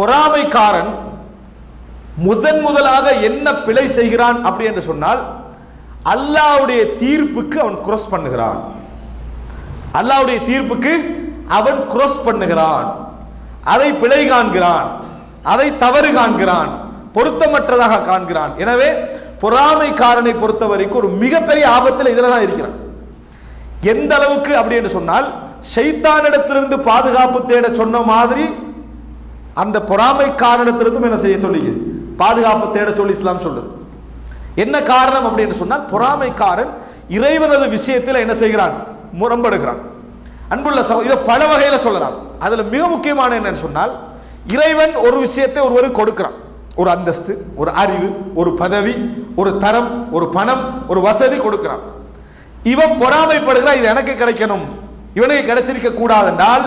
பொறாமைக்காரன் முதன் முதலாக என்ன பிழை செய்கிறான் அப்படி என்று சொன்னால் அல்லாஹ்வுடைய தீர்ப்புக்கு அவன் குரோஸ் பண்ணுகிறான். அல்லாஹ்வுடைய தீர்ப்புக்கு அவன் குரோஸ் பண்ணுகிறான். அதை பிழை காண்கிறான். அதை தவறு காண்கிறான். பொருத்தமற்றதாக காண்கிறான். எனவே பொறாமைக்காரனை பொறுத்த வரைக்கும் ஒரு மிகப்பெரிய ஆபத்தில் இதில் தான் இருக்கிறான். எந்த அளவுக்கு அப்படி என்று சொன்னால் ஷைத்தானிடத்திலிருந்து பாதுகாப்பு தேட சொன்ன மாதிரி அந்த பொறாமைக்காரனிடத்திலிருந்தும் என்ன செய்ய சொல்லி பாதுகாப்பு தேட சொல்லி இஸ்லாம் சொல்லுது. என்ன காரணம் அப்படின்னு சொன்னால் பொறாமைக்காரன் இறைவனது விஷயத்தில் என்ன செய்கிறான்? முரம்படுகிறான் அன்புள்ள சகோ இதை பல வகையில் சொல்லலாம். அதில் மிக முக்கியமான என்னன்னு சொன்னால் இறைவன் ஒரு விஷயத்தை ஒருவருக்கு கொடுக்கிறான். ஒரு அந்தஸ்து ஒரு அறிவு ஒரு பதவி ஒரு தரம் ஒரு பணம் ஒரு வசதி கொடுக்கிறான். இவன் பொறாமைப்படுகிறான் இது எனக்கு கிடைக்கணும். இவனுக்கு கிடைச்சிருக்க கூடாது என்றால்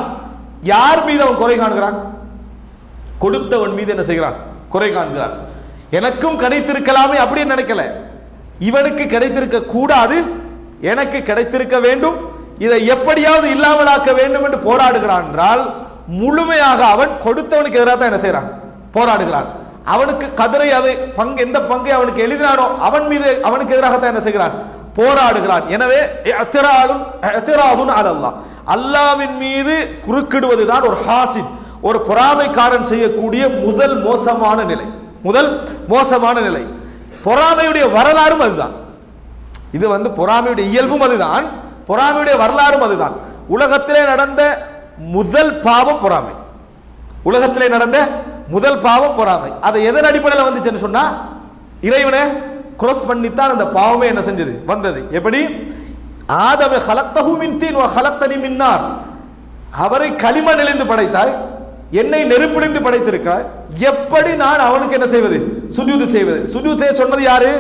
யார் மீது அவன் குறை காண்கிறான்? கொடுத்தவன் மீது என்ன செய்கிறான்? குறை காண்கிறான். எனக்கும் கிடைத்திருக்கலாமே அப்படின்னு நினைக்கல? இவனுக்கு கிடைத்திருக்க கூடாது. எனக்கு கிடைத்திருக்க வேண்டும். இதை எப்படியாவது இல்லாமலாக்க வேண்டும் என்று போராடுகிறான் என்றால் முழுமையாக அவன் கொடுத்தவனுக்கு எதிராக தான் என்ன செய்கிறான்? போராடுகிறான். அவனுக்கு கதிரை அது பங்கு எந்த பங்கை அவனுக்கு எழுதினானோ அவன் மீது அவனுக்கு எதிராக தான் என்ன செய்கிறான்? போராடுகிறான். எனவே எத்திராலும் எத்திராதுன் அல்லா அல்லாவின் மீது குறுக்கிடுவது தான் ஒரு ஹாசித். ஒரு பொறாமைக்காரன் செய்யக்கூடிய முதல் மோசமான நிலை. முதல் மோசமான நிலை. பொறாமையுடைய வரலாறும் அதுதான். இது வந்து பொறாமையுடைய இயல்பும் அதுதான். பொறாமையுடைய வரலாறும் அதுதான். உலகத்திலே நடந்த முதல் பாவம் பொறாமை. உலகத்திலே நடந்த முதல் பாவம் பொறாமை. அது எதன் அடிப்படையில் வந்துச்சுன்னு சொன்னா இறைவனை cross பண்ணித்தான் அந்த பாவமே என்ன செஞ்சது? வந்தது. எப்படி? ஆதவ ஹலத்தகு மின் தீன் ஹலத்தனி மின்னார். அவரை களிமண்ணிலிருந்து படைத்தாய். என்னை நெருப்பிலிருந்து படைத்திருக்கிறார். எப்படி நான் அவனுக்கு என்ன செய்வது? சுஜூது செய்வது. சுஜூத் செய்ய சொன்னது யாரு?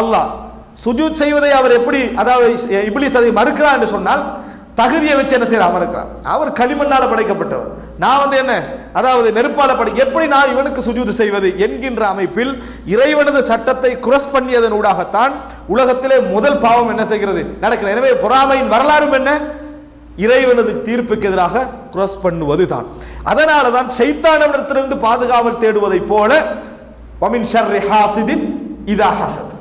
அல்லாஹ். சுஜூத் செய்வதை அவர் எப்படி அதாவது இப்லீஸ் அதை மறுக்கிறார் என்று சொன்னால் தகுதியை வச்சு என்ன செய்யற மறுக்கிறார் அவர் களிமண்ணால் படைக்கப்பட்டவர். நான் வந்து என்ன அதாவது நெருப்பால படை எப்படி நான் இவனுக்கு சுஜூது செய்வது என்கின்ற அமைப்பில் இறைவனது சட்டத்தை குரஸ் பண்ணியதன் ஊடாகத்தான் உலகத்திலே முதல் பாவம் என்ன செய்கிறது? நடக்கிறது. எனவே பொறாமையின் வரலாறும் என்ன? இறைவனது தீர்ப்புக்கு எதிராக குரஸ் பண்ணுவது தான் அதனால தான் சைத்தானவரிடத்திலிருந்து பாதுகாவல் தேடுவதைப் போல வமின் ஷர்ரி ஹாசிதின் இதா ஹசத்.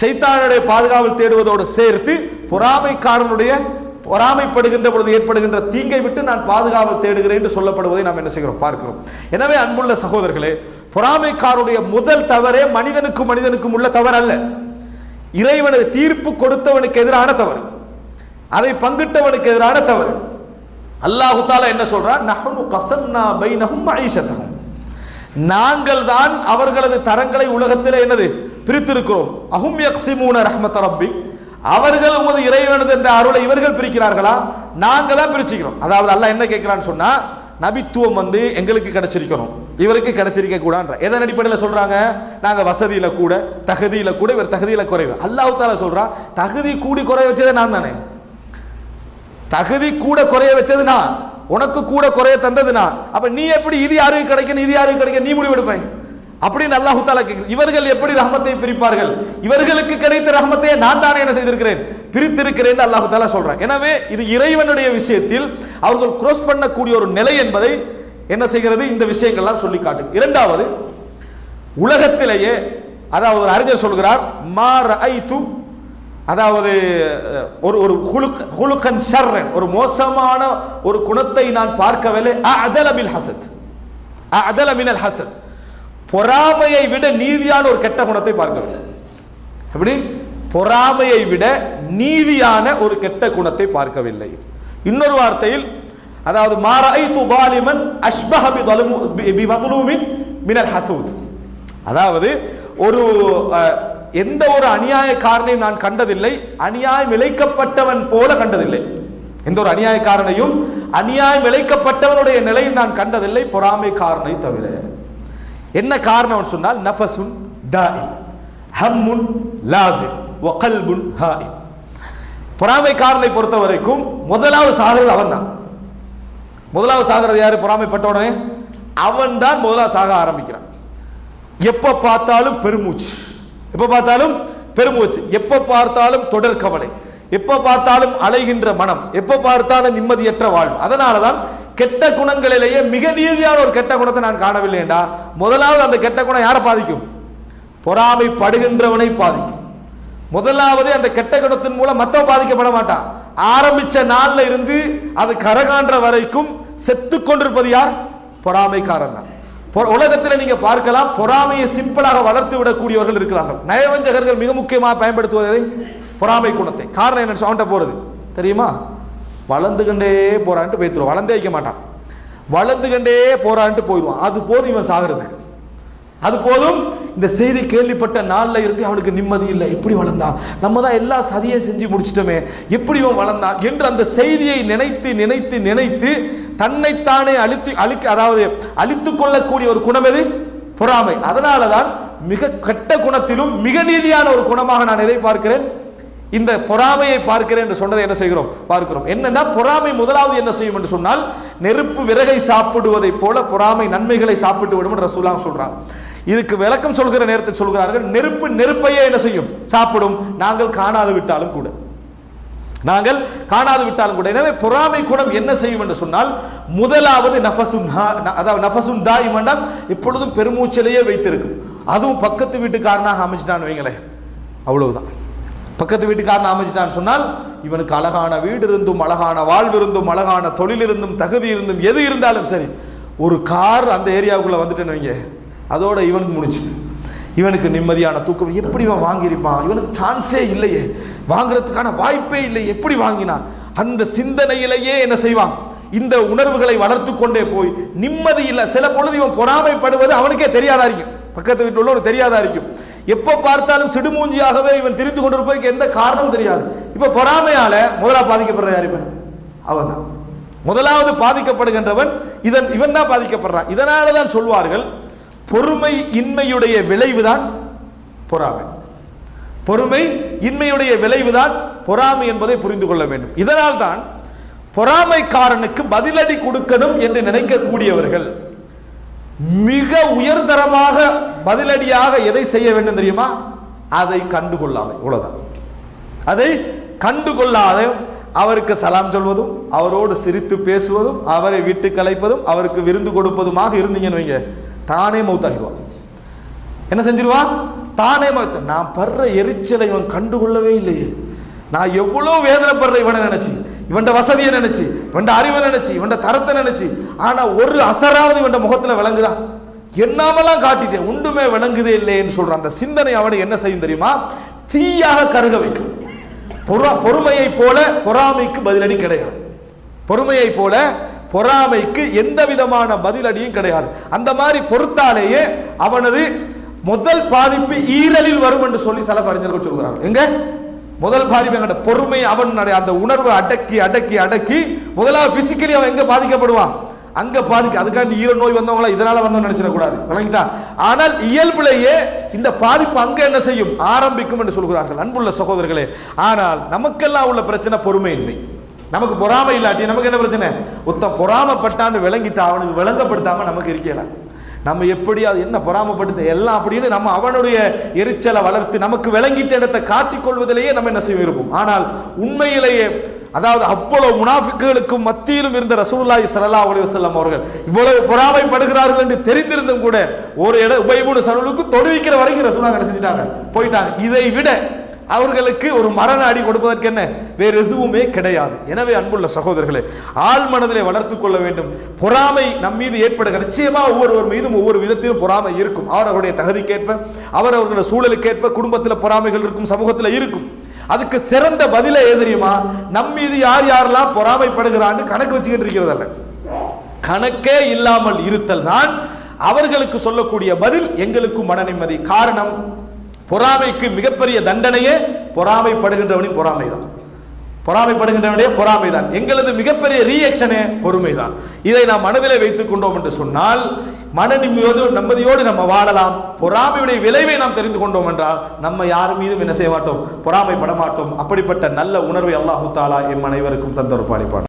சைத்தானுடைய பாதுகாவல் தேடுவதோடு சேர்த்து பொறாமைக்காரனுடைய பொறாமைப்படுகின்ற பொழுது ஏற்படுகின்ற தீங்கை விட்டு நான் பாதுகாவல் தேடுகிறேன் என்று சொல்லப்படுவதை நாம் என்ன செய்கிறோம்? பார்க்கிறோம். எனவே அன்புள்ள சகோதரர்களே பொறாமைக்காரனுடைய முதல் தவறே மனிதனுக்கும் மனிதனுக்கும் உள்ள தவறு அல்ல இறைவனது தீர்ப்பு கொடுத்தவனுக்கு எதிரான தவறு. அதை பங்கிட்டவனுக்கு எதிரான தவறு. அல்லாஹு தாலா என்ன சொல்றான் நஹனு கசன்னா பைனஹும் மஈஷத்தஹும். நாங்கள் தான் அவர்களது தரங்களை உலகத்தில் என்னது? பிரித்திருக்கிறோம். அஹும் யக்ஸிமூன ரஹ்மத் ரப்பி. அவர்கள் உமது இறைவனது இந்த அருளை இவர்கள் பிரிக்கிறார்களா? நாங்கள் தான் பிரிச்சுக்கிறோம். அதாவது அல்லாஹ் என்ன கேட்கிறான்னு சொன்னா நபித்துவம் வந்து எங்களுக்கு கிடைச்சிருக்கணும். இவருக்கு கிடைச்சிருக்க கூடான்ற எதன் அடிப்படையில் சொல்றாங்க? நாங்கள் வசதியில் கூட தகுதியில் கூட இவர் தகுதியில் குறைவு. அல்லாஹு தாலா சொல்றா தகுதி கூடி குறைய வச்சதே நான் தானே தகுதி கூட குறைய வச்சதுனா உனக்கு கூட குறைய தந்ததுனா அப்ப நீ எப்படி இது யாருக்கு கிடைக்கணும் இது யாருக்கு கிடைக்க நீ முடிவெடுப்பேன் அப்படின்னு அல்லாஹு தாலா கேட்கு இவர்கள் எப்படி ரஹமத்தை பிரிப்பார்கள்? இவர்களுக்கு கிடைத்த ரஹமத்தை நான் தானே என்ன செய்திருக்கிறேன்? பிரித்திருக்கிறேன் அல்லாஹு தாலா சொல்றேன். எனவே இது இறைவனுடைய விஷயத்தில் அவர்கள் cross பண்ணக்கூடிய ஒரு நிலை என்பதை என்ன செய்கிறது? இந்த விஷயங்கள்லாம் சொல்லி காட்டும் இரண்டாவது உலகத்திலேயே அதாவது ஒரு அறிஞர் சொல்கிறார் மா ரஐத்து அதாவது ஒரு ஒரு ஹுலுக் ஹுலுக்கன் ஷர்ரன் ஒரு மோசமான ஒரு குணத்தை நான் பார்க்கவில்லை. அதலபில் ஹசத். அதலமினல் ஹசத். பொறாமையை விட நீதியான ஒரு கெட்ட குணத்தை பார்க்கவில்லை. எப்படி? பொறாமையை விட நீதியான ஒரு கெட்ட குணத்தை பார்க்கவில்லை. இன்னொரு வார்த்தையில் அதாவது மாராய் துபாலிமன் அஷ்பஹபி பி மதுலூமின் மினல் ஹசூத். அதாவது ஒரு எந்த ஒரு அநியாயக்காரனையும் நான் கண்டதில்லை. அநியாயம் இழைக்கப்பட்டவன் போல கண்டதில்லை. எந்த ஒரு அநியாயக்காரனையும் அநியாயம் இழைக்கப்பட்டவனுடைய நிலையும் நான் கண்டதில்லை. பொறாமைக்காரனை தவிர. என்ன காரணம் சொன்னால் நஃபசுன் தாயின் ஹம்முன் லாசின் ஒகல்புன் ஹாயின் ஹாயிம் பொறாமைக்காரனை பொறுத்த வரைக்கும் முதலாவது சாகிறது அவன் தான் முதலாவது சாகிறது யார்? பொறாமைப்பட்ட உடனே அவன் தான் முதலாவது சாக ஆரம்பிக்கிறான். எப்போ பார்த்தாலும் பெருமூச்சு. எப்போ பார்த்தாலும் பெருமூச்சு. எப்போ பார்த்தாலும் தொடர் கவலை. எப்போ பார்த்தாலும் அலைகின்ற மனம். எப்போ பார்த்தாலும் நிம்மதியற்ற வாழ்வு. அதனால தான் கெட்ட குணங்களிலேயே மிக நீதியான ஒரு கெட்ட குணத்தை நான் காணவில்லைண்டா முதலாவது அந்த கெட்ட குணம் யாரை பாதிக்கும்? பொறாமை படுகின்றவனை பாதிக்கும். முதலாவது அந்த கெட்ட குணத்தின் மூலம் மத்தவன் பாதிக்கப்பட மாட்டான். ஆரம்பிச்ச நாள்ல இருந்து அது கரகான்ற வரைக்கும் செத்து கொண்டிருப்பது யார்? பொறாமைக்காரன் தான். உலகத்தில் நீங்க பார்க்கலாம் பொறாமையை சிம்பிளாக வளர்த்து விடக்கூடியவர்கள் இருக்கிறார்கள். நயவஞ்சகர்கள் மிக முக்கியமாக பயன்படுத்துவதை பொறாமை குணத்தை. காரணம் என்ன அவன்கிட்ட போறது. தெரியுமா? வளர்ந்து கண்டே போறான்ட்டு போய்த்துருவான் வளர்ந்தே வைக்க மாட்டான். வளர்ந்து கண்டே போறான்ட்டு போயிடுவான். அது போதும் இவன் சாகிறதுக்கு. அது போதும் இந்த செய்தி கேள்விப்பட்ட நாளில் இருந்து அவனுக்கு நிம்மதி இல்லை. எப்படி வளர்ந்தான். நம்ம தான் எல்லா சதியை செஞ்சு முடிச்சிட்டோமே. எப்படி இவன் வளர்ந்தான்? என்று அந்த செய்தியை நினைத்து நினைத்து நினைத்து தன்னைத்தானே அழித்து அழிக்க அதாவது அழித்துக் கொள்ளக்கூடிய ஒரு குணம் எது? பொறாமை. அதனால தான் மிக கெட்ட குணத்திலும் மிக நீதியான ஒரு குணமாக நான் எதை பார்க்கிறேன்? இந்த பொறாமையை பார்க்கிறேன் என்று சொன்னதை என்ன செய்கிறோம்? பார்க்கிறோம். என்னன்னா பொறாமை முதலாவது என்ன செய்யும் என்று சொன்னால் நெருப்பு விறகை சாப்பிடுவதைப் போல பொறாமை நன்மைகளை சாப்பிட்டு விடும் என்று ரசூலாம் சொல்றான். இதுக்கு விளக்கம் சொல்கிற நேரத்தில் சொல்கிறார்கள் நெருப்பு நெருப்பையே என்ன செய்யும்? சாப்பிடும். நாங்கள் காணாது விட்டாலும் கூட. நாங்கள் காணாது விட்டாலும் கூட. எனவே பொறாமை குணம் என்ன செய்யும் என்று சொன்னால் முதலாவது நஃபசுன் ஹா- அதாவது நஃபசுன் தாய் என்றால் இப்பொழுதும் பெருமூச்சலையே வைத்திருக்கும். அதுவும் பக்கத்து வீட்டுக்காரனாக அமைச்சிட்டான்னு வைங்களேன். அவ்வளவுதான். பக்கத்து வீட்டுக்காரன் அமைச்சிட்டான்னு சொன்னால் இவனுக்கு அழகான வீடு இருந்தும் அழகான வாழ்வு இருந்தும் அழகான தொழில் இருந்தும் தகுதி இருந்தும் எது இருந்தாலும் சரி ஒரு கார் அந்த ஏரியாவுக்குள்ளே வந்துட்டேன்னு வைங்க. அதோட இவனுக்கு முடிச்சுது இவனுக்கு நிம்மதியான தூக்கம். எப்படி இவன் வாங்கியிருப்பான்? இவனுக்கு சான்ஸே இல்லையே. வாங்குறதுக்கான வாய்ப்பே இல்லை. எப்படி வாங்கினான்? அந்த சிந்தனையிலேயே என்ன செய்வான்? இந்த உணர்வுகளை வளர்த்து கொண்டே போய் நிம்மதி இல்லை. சில பொழுது இவன் பொறாமைப்படுவது அவனுக்கே தெரியாதா இருக்கும். பக்கத்து வீட்டில் உள்ளவனுக்கு தெரியாதா இருக்கும். எப்போ பார்த்தாலும் சிடுமூஞ்சியாகவே இவன் திரிந்து கொண்டிருப்பதற்கு எந்த காரணமும் தெரியாது. இப்போ பொறாமையால முதலாக பாதிக்கப்படுற யார் இவன்? அவன் தான் முதலாவது பாதிக்கப்படுகின்றவன் இதன் இவன் தான் பாதிக்கப்படுறான். இதனால தான் சொல்வார்கள் பொறுமை இன்மையுடைய விளைவுதான் பொறாமை. பொறுமை இன்மையுடைய விளைவுதான் பொறாமை என்பதை புரிந்து கொள்ள வேண்டும். இதனால் தான் பொறாமைக்காரனுக்கு பதிலடி கொடுக்கணும் என்று நினைக்கக்கூடியவர்கள் மிக உயர்தரமாக பதிலடியாக எதை செய்ய வேண்டும் தெரியுமா? அதை கண்டுகொள்ளாமை இவ்வளவுதான். அதை கண்டுகொள்ளாத அவருக்கு சலாம் சொல்வதும் அவரோடு சிரித்து பேசுவதும் அவரை விட்டு கலைப்பதும் அவருக்கு விருந்து கொடுப்பதுமாக இருந்தீங்கன்னு வைங்க. தானே மௌத்தாகிடுவான். என்ன செஞ்சிருவான்? தானே மௌத்த நான் படுற எரிச்சலை இவன் கண்டுகொள்ளவே இல்லையே. நான் எவ்வளோ வேதனைப்படுற இவனை நினைச்சு. இவன்ட வசதியை நினைச்சு இவன்ட அறிவை நினைச்சு இவன்ட தரத்தை நினைச்சு. ஆனால் ஒரு அசராவது இவன்ட முகத்தில் விளங்குதான் என்னாமெல்லாம் காட்டிட்டேன் ஒன்றுமே விளங்குதே இல்லைன்னு சொல்றான். அந்த சிந்தனை அவனை என்ன செய்யும் தெரியுமா? தீயாக கருக வைக்கும். பொறா பொறுமையை போல பொறாமைக்கு பதிலடி கிடையாது. பொறுமையை போல பொறாமைக்கு எந்த விதமான பதிலடியும் கிடையாது. அந்த மாதிரி பொறுத்தாலேயே அவனது முதல் பாதிப்பு ஈரலில் வரும் என்று சொல்லி சில அறிஞர்கள் சொல்கிறார்கள். எங்க? முதல் பாதிப்பு எங்கட பொறுமை அவனுடைய அந்த உணர்வை அடக்கி அடக்கி அடக்கி முதலாவது பிசிக்கலி அவன் எங்க பாதிக்கப்படுவான்? அங்க பாதிக்க அதுக்காண்டி ஈர நோய் வந்தவங்களா இதனால வந்தவங்க நினைச்சிடக்கூடாது. விளங்கிட்டா? ஆனால் இயல்புலேயே இந்த பாதிப்பு அங்க என்ன செய்யும்? ஆரம்பிக்கும் என்று சொல்கிறார்கள் அன்புள்ள சகோதரர்களே. ஆனால் நமக்கெல்லாம் உள்ள பிரச்சனை பொறுமையின்மை. நமக்கு பொறாமை இல்லாட்டி நமக்கு என்ன பிரச்சனை? ஒருத்தன் பொறாமப்பட்டான்னு விளங்கிட்டா அவனுக்கு விளங்கப்படுத்தாமல் நமக்கு இருக்கலாது நம்ம எப்படி அது என்ன பொறாமப்படுத்த? எல்லாம் அப்படின்னு நம்ம அவனுடைய எரிச்சலை வளர்த்து நமக்கு விளங்கிட்ட இடத்தை காட்டிக் கொள்வதிலேயே நம்ம என்ன செய்வோம் இருப்போம் ஆனால் உண்மையிலேயே அதாவது அவ்வளவு முனாஃபிக்குகளுக்கும் மத்தியிலும் இருந்த ரசூல்லாய் சலல்லா அலைஹி அவர்கள் இவ்வளவு பொறாமைப்படுகிறார்கள் என்று தெரிந்திருந்தும் கூட ஒரு இட உபயபுன சலுலுக்கு தொடுவிக்கிற வரைக்கும் ரசூலா என்ன செஞ்சிட்டாங்க? போயிட்டாங்க. இதை விட அவர்களுக்கு ஒரு மரண அடி கொடுப்பதற்கு என்ன? வேறு எதுவுமே கிடையாது. எனவே அன்புள்ள சகோதரர்களே ஆள் மனதிலே வளர்த்து கொள்ள வேண்டும். பொறாமை நம் மீது ஏற்படுகிற நிச்சயமா ஒவ்வொருவர் மீதும் ஒவ்வொரு விதத்திலும் பொறாமை இருக்கும். அவரவருடைய தகுதிக்கேற்ப அவருடைய சூழலுக்கேற்ப குடும்பத்தில் பொறாமைகள் இருக்கும் சமூகத்தில் இருக்கும். அதுக்கு சிறந்த பதிலை எதிரியுமா தெரியுமா? நம் மீது யார் யாரெல்லாம் பொறாமைப்படுகிறான்னு கணக்கு வச்சுக்கிட்டு இருக்கிறதல்ல. கணக்கே இல்லாமல் இருத்தல் தான் அவர்களுக்கு சொல்லக்கூடிய பதில் எங்களுக்கும் மன நிம்மதி. காரணம் பொறாமைக்கு மிகப்பெரிய தண்டனையே பொறாமைப்படுகின்றவனின் பொறாமை தான் பொறாமைப்படுகின்றவனுடைய பொறாமை தான் எங்களது மிகப்பெரிய ரியாக்ஷனே பொறுமை தான் இதை நாம் மனதிலே வைத்துக் கொண்டோம் என்று சொன்னால் மன நிம்மதியோடு நிம்மதியோடு நம்ம வாழலாம். பொறாமையுடைய விளைவை நாம் தெரிந்து கொண்டோம் என்றால் நம்ம யார் மீதும் என்ன செய்ய மாட்டோம்? பொறாமைப்பட மாட்டோம். அப்படிப்பட்ட நல்ல உணர்வை அல்லாஹு தாலா எம் அனைவருக்கும் தந்தொரு பாடிப்பான்